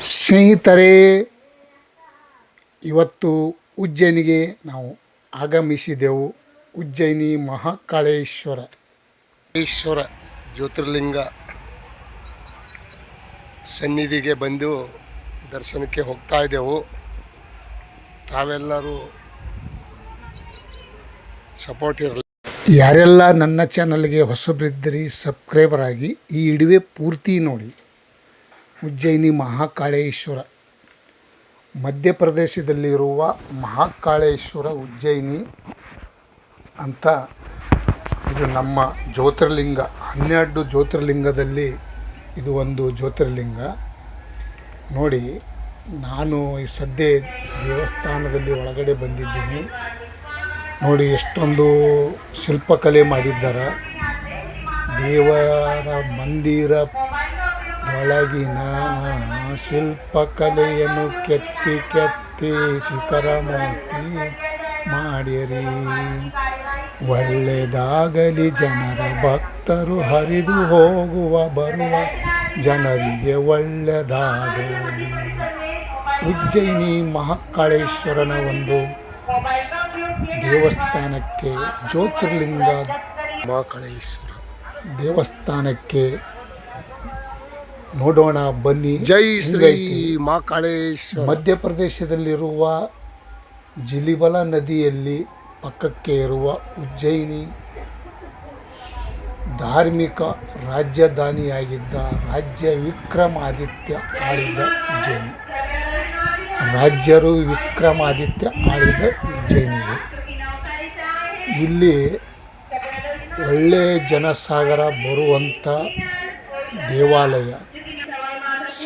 ಸ್ನೇಹಿತರೇ ಇವತ್ತು ಉಜ್ಜಯಿನಿಗೆ ನಾವು ಆಗಮಿಸಿದೆವು. ಉಜ್ಜಯಿನಿ ಮಹಾಕಾಳೇಶ್ವರ. ಈಶ್ವರ ಜ್ಯೋತಿರ್ಲಿಂಗ ಸನ್ನಿಧಿಗೆ ಬಂದು ದರ್ಶನಕ್ಕೆ ಹೋಗ್ತಾ ಇದ್ದೆವು. ತಾವೆಲ್ಲರೂ ಸಪೋರ್ಟ್ ಇರಲಿ. ಯಾರೆಲ್ಲ ನನ್ನ ಚಾನಲ್ಗೆ ಹೊಸಬ್ರಿದ್ದರಿ ಸಬ್ಸ್ಕ್ರೈಬರ್ ಆಗಿ ಈ ಇಡುವೆ ಪೂರ್ತಿ ನೋಡಿ. ಉಜ್ಜಯಿನಿ ಮಹಾಕಾಳೇಶ್ವರ. ಮಧ್ಯಪ್ರದೇಶದಲ್ಲಿರುವ ಮಹಾಕಾಳೇಶ್ವರ ಉಜ್ಜಯಿನಿ ಅಂತ ಇದು ನಮ್ಮ ಜ್ಯೋತಿರ್ಲಿಂಗ, ಹನ್ನೆರಡು ಜ್ಯೋತಿರ್ಲಿಂಗದಲ್ಲಿ ಇದು ಒಂದು ಜ್ಯೋತಿರ್ಲಿಂಗ. ನೋಡಿ, ನಾನು ಈ ಸದ್ಯ ದೇವಸ್ಥಾನದಲ್ಲಿ ಒಳಗಡೆ ಬಂದಿದ್ದೀನಿ. ನೋಡಿ, ಎಷ್ಟೊಂದು ಶಿಲ್ಪಕಲೆ ಮಾಡಿದ್ದಾರೆ. ದೇವರ ಮಂದಿರ ಒಳಗಿನ ಶಿಲ್ಪಕಲೆಯನ್ನು ಕೆತ್ತಿ ಕೆತ್ತಿ ಶಿಖರ ಮೂರ್ತಿ ಮಾಡಿರಿ. ಒಳ್ಳೆಯದಾಗಲಿ ಜನರ ಭಕ್ತರು ಹರಿದು ಹೋಗುವ ಬರುವ ಜನರಿಗೆ ಒಳ್ಳೆಯದಾಗಲಿ ಉಜ್ಜಯಿನಿ ಮಹಾಕಾಳೇಶ್ವರನ ಒಂದು ದೇವಸ್ಥಾನಕ್ಕೆ ಜ್ಯೋತಿರ್ಲಿಂಗ ಮಹಾಕಾಳೇಶ್ವರ. ದೇವಸ್ಥಾನಕ್ಕೆ ನೋಡೋಣ ಬನ್ನಿ. ಜೈ ಶ್ರೀ ಮಾ ಕಾಳೇಶ್ ಮಧ್ಯಪ್ರದೇಶದಲ್ಲಿರುವ ಜಿಲಿಬಲ ನದಿಯಲ್ಲಿ ಪಕ್ಕಕ್ಕೆ ಇರುವ ಉಜ್ಜಯಿನಿ ಧಾರ್ಮಿಕ ರಾಜಧಾನಿಯಾಗಿದ್ದ ರಾಜ್ಯ ವಿಕ್ರಮಾದಿತ್ಯ ಆಳಿದ ಉಜ್ಜಯಿನಿ. ರಾಜ್ಯರು ವಿಕ್ರಮಾದಿತ್ಯ ಆಳಿದ ಉಜ್ಜಯಿನಿ. ಇಲ್ಲಿ ಒಳ್ಳೆಯ ಜನಸಾಗರ ಬರುವಂಥ ದೇವಾಲಯ.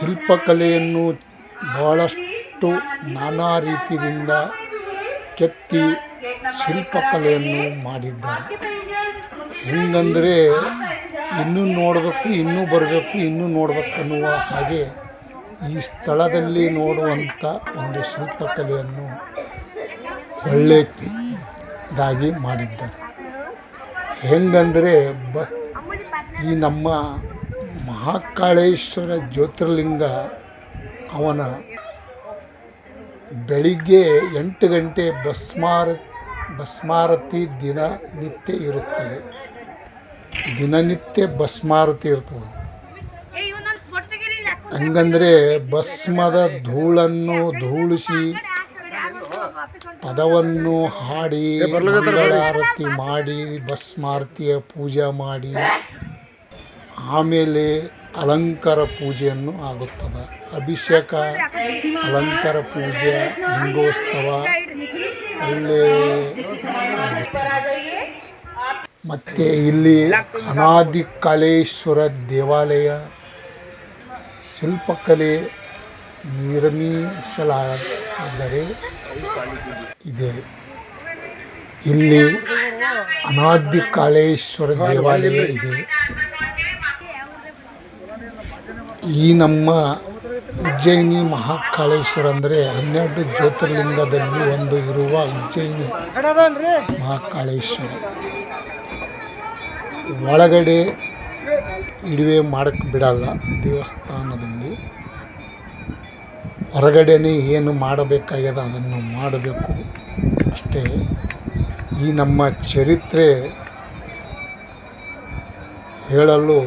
ಶಿಲ್ಪಕಲೆಯನ್ನು ಬಹಳಷ್ಟು ನಾನಾ ರೀತಿಯಿಂದ ಕೆತ್ತಿ ಶಿಲ್ಪಕಲೆಯನ್ನು ಮಾಡಿದ್ದಾರೆ. ಹೆಂಗಂದರೆ ಇನ್ನೂ ನೋಡಬೇಕು, ಇನ್ನೂ ಬರಬೇಕು, ಇನ್ನೂ ನೋಡಬೇಕು ಅನ್ನುವ ಹಾಗೆ ಈ ಸ್ಥಳದಲ್ಲಿ ನೋಡುವಂಥ ಒಂದು ಶಿಲ್ಪಕಲೆಯನ್ನು ಒಳ್ಳೆಯದಾಗಿ ಮಾಡಿದ್ದಾರೆ. ಹೆಂಗಂದರೆ ಬ ಈ ನಮ್ಮ ಮಹಾಕಾಳೇಶ್ವರ ಜ್ಯೋತಿರ್ಲಿಂಗ ಅವನ ಬೆಳಿಗ್ಗೆ ಎಂಟು ಗಂಟೆ ಭಸ್ಮಾರ ಭಸ್ಮಾರತಿ ದಿನನಿತ್ಯ ಇರುತ್ತದೆ. ದಿನನಿತ್ಯ ಭಸ್ಮಾರತಿ ಇರ್ತದೆ. ಹಂಗಂದರೆ ಭಸ್ಮದ ಧೂಳನ್ನು ಧೂಳಿಸಿ ಪದವನ್ನು ಹಾಡಿ ಆರತಿ ಮಾಡಿ ಭಸ್ಮಾರತಿಯ ಪೂಜೆ ಮಾಡಿ ಆಮೇಲೆ ಅಲಂಕಾರ ಪೂಜೆಯನ್ನು ಆಗುತ್ತದೆ. ಅಭಿಷೇಕ, ಅಲಂಕಾರ ಪೂಜೆ, ಲಿಂಗೋತ್ಸವ ಇಲ್ಲಿ ಮತ್ತು ಇಲ್ಲಿ ಅನಾದಿ ಕಾಲೇಶ್ವರ ದೇವಾಲಯ, ಶಿಲ್ಪಕಲೆ ನಿರ್ಮಿಸಲಾದರೆ ಇದೆ. ಇಲ್ಲಿ ಅನಾದಿ ಕಾಲೇಶ್ವರ ದೇವಾಲಯ ಇದೆ. ಈ ನಮ್ಮ ಉಜ್ಜಯಿನಿ ಮಹಾಕಾಳೇಶ್ವರ ಅಂದರೆ ಹನ್ನೆರಡು ಜ್ಯೋತಿರ್ಲಿಂಗದಲ್ಲಿ ಒಂದು ಇರುವ ಉಜ್ಜಯಿನಿ ಮಹಾಕಾಳೇಶ್ವರ. ಒಳಗಡೆ ಇಡುವೆ ಮಾಡಕ್ಕೆ ಬಿಡಲ್ಲ ದೇವಸ್ಥಾನದಲ್ಲಿ. ಹೊರಗಡೆನೇ ಏನು ಮಾಡಬೇಕಾಗ್ಯದ ಅದನ್ನು ಮಾಡಬೇಕು ಅಷ್ಟೇ. ಈ ನಮ್ಮ ಚರಿತ್ರೆ ಹೇಳಲು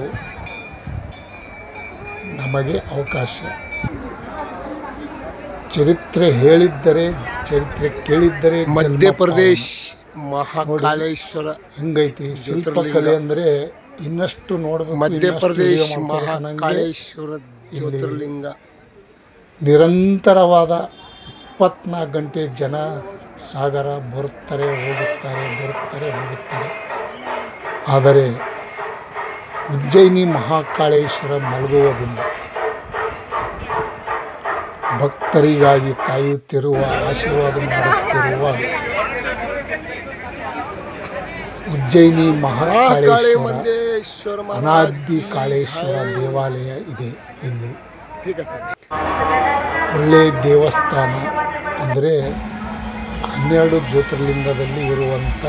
ನಮಗೆ ಅವಕಾಶ. ಚರಿತ್ರೆ ಹೇಳಿದ್ದರೆ ಚರಿತ್ರೆ ಕೇಳಿದ್ದರೆ ಮಧ್ಯಪ್ರದೇಶ ಮಹಾಕಾಲೇಶ್ವರ ಮಹಾಕಾಳೇಶ್ವರ ಹೆಂಗೈತಿ? ಶಿಲ್ಪಕಲೆ ಅಂದರೆ ಇನ್ನಷ್ಟು ನೋಡಬೇಕು ಮಧ್ಯಪ್ರದೇಶ ಮಹಾಕಾಲೇಶ್ವರ ಮಹಾಕಾಳೇಶ್ವರ ಜ್ಯೋತಿರ್ಲಿಂಗ. ನಿರಂತರವಾದ ಇಪ್ಪತ್ನಾಲ್ಕು ಗಂಟೆ ಜನ ಸಾಗರ ಬರುತ್ತಾರೆ ಹೋಗುತ್ತಾರೆ ಬರುತ್ತಾರೆ ಹೋಗುತ್ತಾರೆ. ಆದರೆ ಉಜ್ಜಯಿನಿ ಮಹಾಕಾಳೇಶ್ವರ ಮಲಗುವುದಿಲ್ಲ. ಭಕ್ತರಿಗಾಗಿ ಕಾಯುತ್ತಿರುವ ಆಶೀರ್ವಾದ ಮಾಡುತ್ತಿರುವ ಉಜ್ಜಯಿನಿ ಮಹಾಕಾಳಿ ಮಹಾಕಾಳೇಶ್ವರ ಅನಾದಿ ಕಾಳೇಶ್ವರ ದೇವಾಲಯ ಇದೆ ಇಲ್ಲಿ. ಒಳ್ಳೆ ಒಳ್ಳೆಯ ದೇವಸ್ಥಾನ ಅಂದರೆ ಹನ್ನೆರಡು ಜ್ಯೋತಿರ್ಲಿಂಗದಲ್ಲಿ ಇರುವಂಥ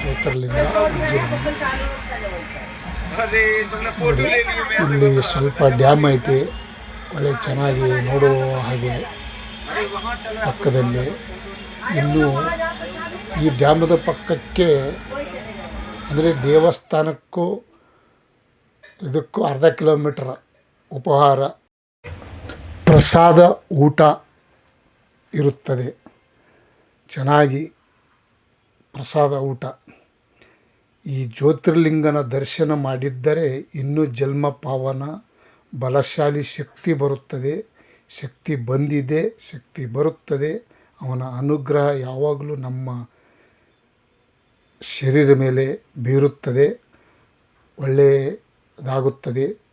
ಜ್ಯೋತಿರ್ಲಿಂಗ ಉಜ್ಜಯಿನಿ. ನೋಡಿ ಇಲ್ಲಿ ಸ್ವಲ್ಪ ಡ್ಯಾಮ್ ಐತಿ. ಒಳ್ಳೆ ಚೆನ್ನಾಗಿ ನೋಡುವ ಹಾಗೆ ಪಕ್ಕದಲ್ಲಿ. ಇನ್ನು ಈ ಡ್ಯಾಮದ ಪಕ್ಕಕ್ಕೆ ಅಂದರೆ ದೇವಸ್ಥಾನಕ್ಕೂ ಇದಕ್ಕೂ ಅರ್ಧ ಕಿಲೋಮೀಟ್ರ್ ಉಪಹಾರ, ಪ್ರಸಾದ, ಊಟ ಇರುತ್ತದೆ. ಚೆನ್ನಾಗಿ ಪ್ರಸಾದ, ಊಟ. ಈ ಜ್ಯೋತಿರ್ಲಿಂಗನ ದರ್ಶನ ಮಾಡಿದ್ದರೆ ಇನ್ನೂ ಜನ್ಮ ಪಾವನ ಬಲಶಾಲಿ ಶಕ್ತಿ ಬರುತ್ತದೆ. ಶಕ್ತಿ ಬಂದಿದೆ, ಶಕ್ತಿ ಬರುತ್ತದೆ. ಅವನ ಅನುಗ್ರಹ ಯಾವಾಗಲೂ ನಮ್ಮ ಶರೀರ ಮೇಲೆ ಬೀರುತ್ತದೆ. ಒಳ್ಳೆಯದಾಗುತ್ತದೆ.